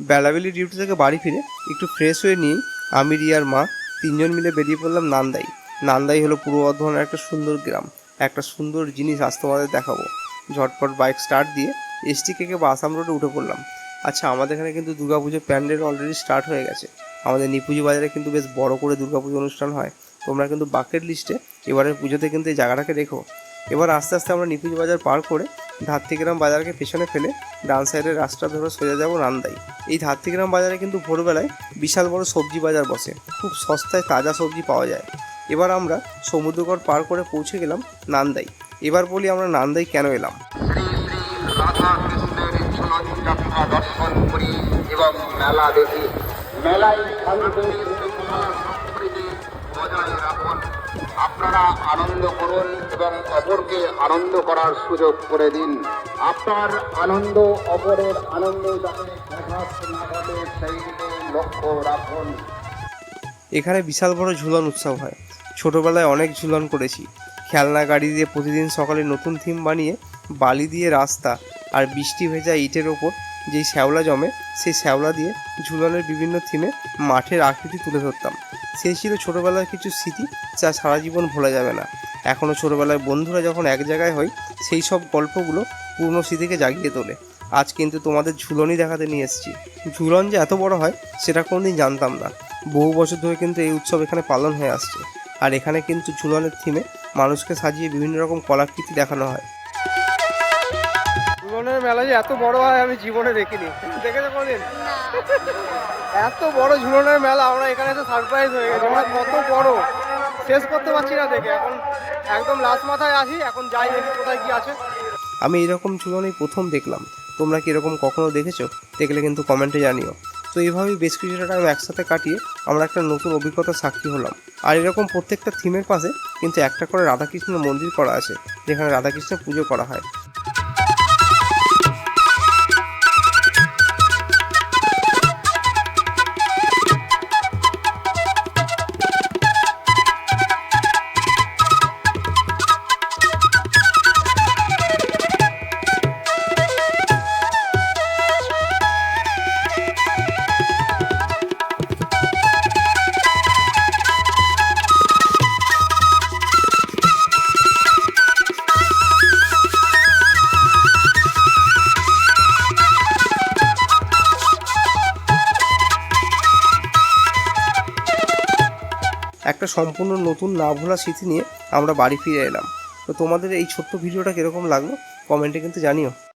বেলাবেলি duty থেকে বাড়ি ফিরে একটু ফ্রেশ হয়ে নিয়ে আমি রিয়ার মা তিনজন মিলে বেরিয়ে পড়লাম নান্দাই। নান্দাই হলো পূর্ব বর্ধমানের একটা সুন্দর গ্রাম। একটা সুন্দর জিনিস আজ তোমাদের দেখাবো। ঝটপট বাইক স্টার্ট দিয়ে এসটি কেকে বা আসাম রোডে উঠে পড়লাম। আচ্ছা আমাদের এখানে কিন্তু দুর্গাপুজোর প্যান্ডেল অলরেডি স্টার্ট হয়ে গেছে। আমাদের নিপুজি বাজারে কিন্তু বেশ বড় করে দুর্গাপুজো অনুষ্ঠান হয়। তোমরা কিন্তু বাকেট লিস্টে এবারের পুজোতে কিন্তু এই জায়গাটাকে রেখো। এবার আস্তে আস্তে আমরা নিপুজি বাজার পার করে ধাত্রিগ্রাম বাজারকে পেছনে ফেলে ডান সাইডের রাস্তা ধরে সোজা যাব নান্দাই এই ধাত্রিগ্রাম বাজারে কিন্তু ভোরবেলায় বিশাল বড় সবজি বাজার বসে, খুব সস্তায় তাজা সবজি পাওয়া যায়। এবার আমরা সমুদ্রকর পার করে পৌঁছে গেলাম নান্দাই। এবার বলি আমরা নান্দাই কেন এলাম? আপনারা আনন্দ করুন। এবং অপরকে আনন্দ করার সুযোগ করে দিন। আপনার আনন্দ, অপরের আনন্দ লক্ষ্য রাখুন। এখানে বিশাল বড় ঝুলন উৎসব হয়। ছোটবেলায় অনেক ঝুলন করেছি। খেলনা গাড়ি দিয়ে প্রতিদিন সকালে নতুন থিম বানিয়ে বালি দিয়ে রাস্তা আর বৃষ্টি ভেজা ইটের ওপর যেই শ্যাওলা জমে, সেই শ্যাওলা দিয়ে ঝুলনের বিভিন্ন থিমে মাঠের আকৃতি তুলে ধরতাম। সেই ছিল ছোটবেলার কিছু স্মৃতি যা সারা জীবন ভোলা যাবে না। এখনও ছোটোবেলায় বন্ধুরা যখন এক জায়গায় হয় সেই সব গল্পগুলো পুরনো স্মৃতিকে জাগিয়ে তোলে। আজ কিন্তু তোমাদের ঝুলনই দেখাতে নিয়ে এসেছি। ঝুলন যে এত বড় হয় সেটা কোনোদিন জানতাম না। বহু বছর ধরে কিন্তু এই উৎসব এখানে পালন হয়ে আসছে। আর এখানে কিন্তু ঝুলনের থিমে মানুষকে সাজিয়ে বিভিন্ন রকম কলাকৃতি দেখানো হয়। ঝুলনের মেলা যে এত বড় হয় আমি জীবনে দেখিনি। দেখেছ কোনদিন? এত বড় ঝুলনের মেলা আমরা এখানে তো সারপ্রাইজ হয়ে গেছে। কত বড়। শেষ করতে পারছি না দেখে। এখন একদম লাস্ট মাথায় আসি এখন যাই দেখি কোথায় কি আছে। আমি এরকম ঝুলনই প্রথম দেখলাম। তোমরা কি এরকম কখনো দেখেছ? দেখলে কিন্তু কমেন্টে জানিও। তো এইভাবেই বেশ কিছুটা টাইম একসাথে কাটিয়ে আমরা একটা নতুন অভিজ্ঞতা সাক্ষী হলাম। আর এরকম প্রত্যেকটা থিমের পাশে কিন্তু একটা করে রাধাকৃষ্ণের মন্দির করা আছে, যেখানে রাধাকৃষ্ণের পুজো করা হয়। একটা সম্পূর্ণ নতুন না ভোলা স্মৃতি নিয়ে আমরা বাড়ি ফিরে এলাম। তো তোমাদের এই ছোট্ট ভিডিওটা কীরকম লাগল? কমেন্টে কিন্তু জানিও।